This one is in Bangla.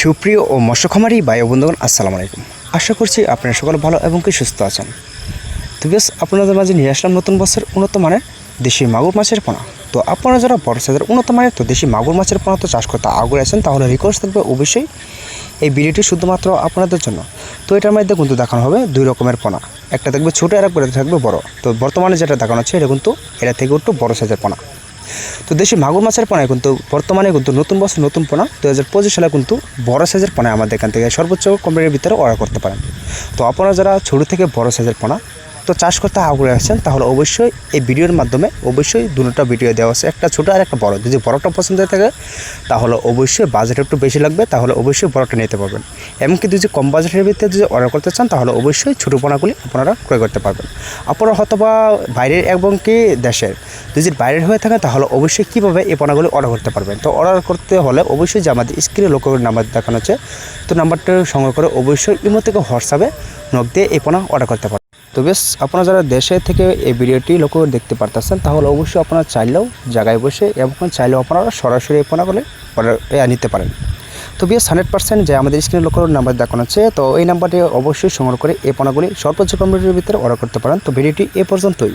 সুপ্রিয় ও মৎস্যখামারি ও বন্ধুগণ, আসসালামু আলাইকুম। আশা করছি আপনারা সকলে ভালো এবং কি সুস্থ আছেন। তো বেশ, আপনাদের মাঝে নিয়ে আসলাম নতুন বছর উন্নত মানের দেশি মাগুর মাছের পোনা। তো আপনারা যারা বড় সাইজের উন্নত মানের তো দেশি মাগুর মাছের পোনা তো চাষ করতে আগ্রহ আছেন, তাহলে রিকোয়েস্ট থাকবে অবশ্যই এই ভিডিওটি শুধুমাত্র আপনাদের জন্য। তো এটার মধ্যে কিন্তু দেখানো হবে দুই রকমের পোনা। একটা থাকবে ছোটো আর একটা থাকবে বড়। তো বর্তমানে যেটা দেখানো হচ্ছে, এটা কিন্তু এটা থেকে একটু বড় সাইজের পোনা। তো দেশে মাগুর মাছের পোনায় কিন্তু বর্তমানে কিন্তু নতুন বছর নতুন পোনা। দু হাজার পঁচিশ সালে কিন্তু বড় সাইজের পোনা আমাদের এখান থেকে সর্বোচ্চ কোম্পানির ভিতরে অর্ডার করতে পারেন। তো আপনারা যারা ছোটো থেকে বড় সাইজের পোনা তো চাষ করতে আগ্রহী আছেন, তাহলে অবশ্যই এই ভিডিওর মাধ্যমে অবশ্যই দুটো ভিডিও দেওয়া আছে, একটা ছোটো আর একটা বড়। যদি বড়টা পছন্দ হয়ে থাকে, তাহলে অবশ্যই বাজেট একটু বেশি লাগবে, তাহলে অবশ্যই বড়টা নিতে পারবেন। এমনকি যদি কম বাজেটের ভিতরে যদি অর্ডার করতে চান, তাহলে অবশ্যই ছোটো পোনাগুলি আপনারা ক্রয় করতে পারবেন। আপনারা হয়তো বা বাইরের এবং কি দেশের, যদি বাইরের হয়ে থাকে, তাহলে অবশ্যই কীভাবে এই পোনাগুলি অর্ডার করতে পারবেন? তো অর্ডার করতে হলে অবশ্যই যে আমাদের স্ক্রিনে লোকের নাম্বার দেখানো হচ্ছে তো নাম্বারটা সংগ্রহ করে অবশ্যই ইমো থেকে হোয়াটসঅ্যাপে নক দিয়ে এই পোনা অর্ডার করতে পারবেন। তো বেশ, আপনারা যারা দেশে থেকে এই ভিডিওটি লক্ষ্য করে দেখতে পারতেছেন, তাহলে অবশ্যই আপনারা চাইলেও জায়গায় বসে এবং চাইলেও আপনারা সরাসরি এই করে অর্ডার নিতে পারেন। তো বিএস হান্ড্রেড পার্সেন্ট যে আমাদের স্ক্রিনে লক্ষ্য নাম্বার দেখানো আছে, তো এই নাম্বারটি অবশ্যই সংগ্রহ করে এই পোনাগুলি সর্বোচ্চ কম্পিউটারের ভিতরে অর্ডার করতে পারেন। তো ভিডিওটি এ পর্যন্তই।